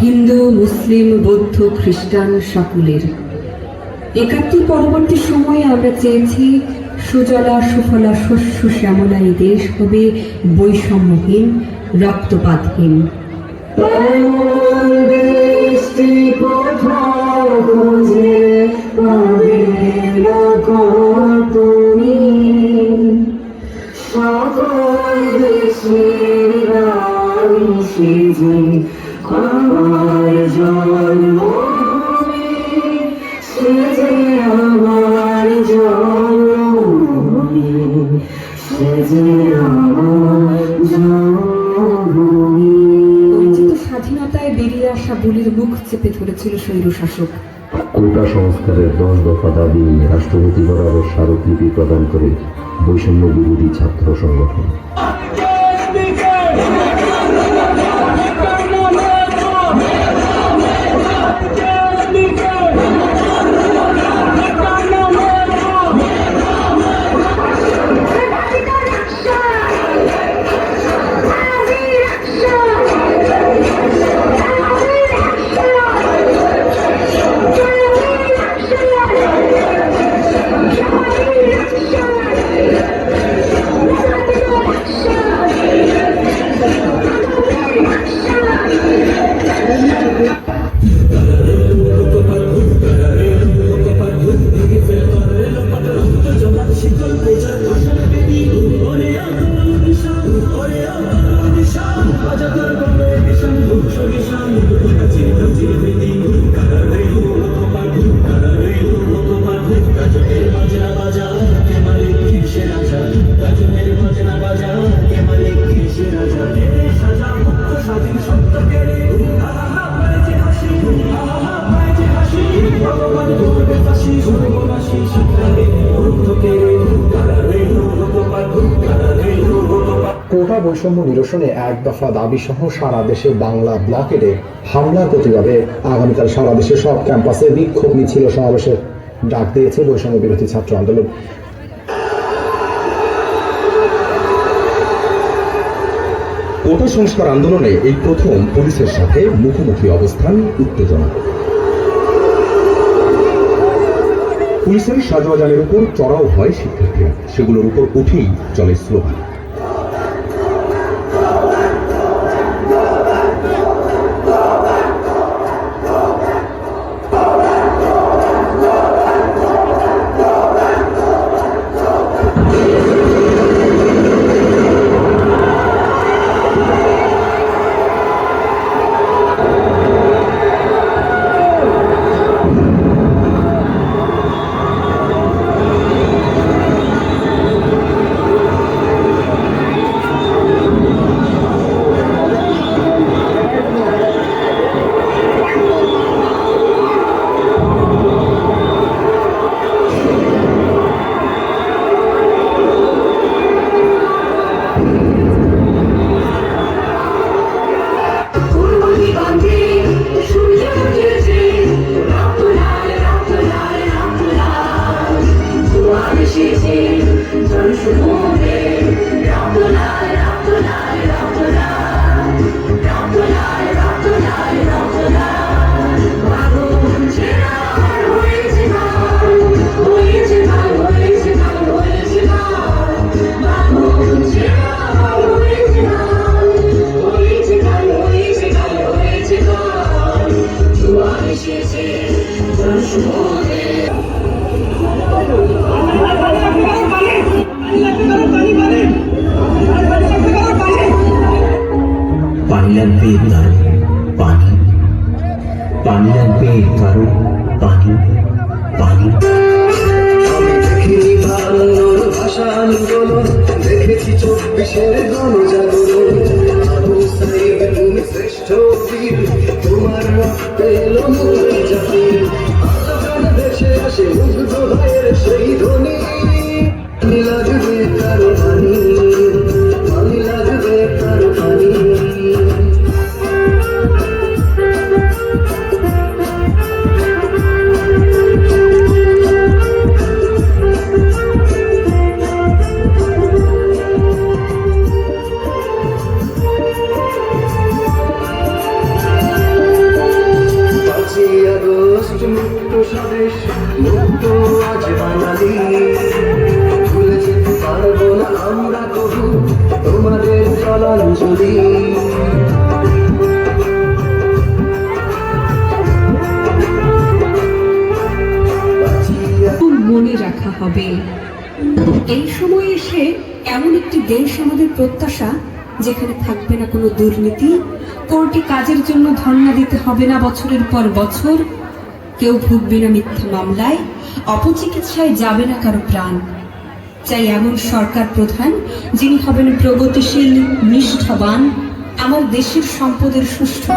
হিন্দু, মুসলিম, বৌদ্ধ, খ্রিস্টান সকলের। একাত্তর পরবর্তী সময়ে আমরা চেয়েছি, সুজলা, সুফলা, শস্য শ্যামলা এই দেশ হবে বৈষম্যহীন, রক্তপাতহীন। কোথাও চেপে ধরেছিল শাসক। কোটা সংস্কারের দশ দফা দাবি রাষ্ট্রপতি বরাবর স্মারকলিপি প্রদান করে বৈষম্য বিরোধী ছাত্র সংগঠন। কোটা বৈষম্য নিরসনে এক দফা দাবি সহ সারা দেশে বাংলা ব্লকেটে হামলার প্রতিবাদে আগামীকাল সারা দেশে সব ক্যাম্পাসে বিক্ষোভ মিছিল সমাবেশের ডাক দিয়েছে বৈষম্য বিরোধী ছাত্র আন্দোলন। কোটা সংস্কার আন্দোলনে এই প্রথম পুলিশের সাথে মুখোমুখি অবস্থান উত্তেজনা। পুলিশের সাজোয়াজানের উপর চড়াও হয় শিক্ষার্থীরা। সেগুলোর উপর উঠেই চলে স্লোগান। পানি লাগবে কারও পানি। পানি লাগবে কারও পানি পানি। আমি দেখিনি বাংলোর ভাষা আন্দোলন দেখেছি চব্বিশের গণজাগরণ। আবু শ্রেষ্ঠ তোমার রক্তে এলো জলাঞ্জলি মনে রাখা হবে। এই সময় এসে এমন একটি দেশ আমাদের প্রত্যাশা, যেখানে থাকবে না কোনো দুর্নীতি কোর্টে কাজের জন্য ধর্ণা দিতে হবে না বছরের পর বছর, কেউ ভুগবে না মিথ্যা মামলায়, অপচিকিৎসায় যাবে না কারও প্রাণ। চাই এমন সরকার প্রধান যিনি হবেন প্রগতিশীল নিষ্ঠাবান আমার দেশের সম্পদের সুষ্ঠু।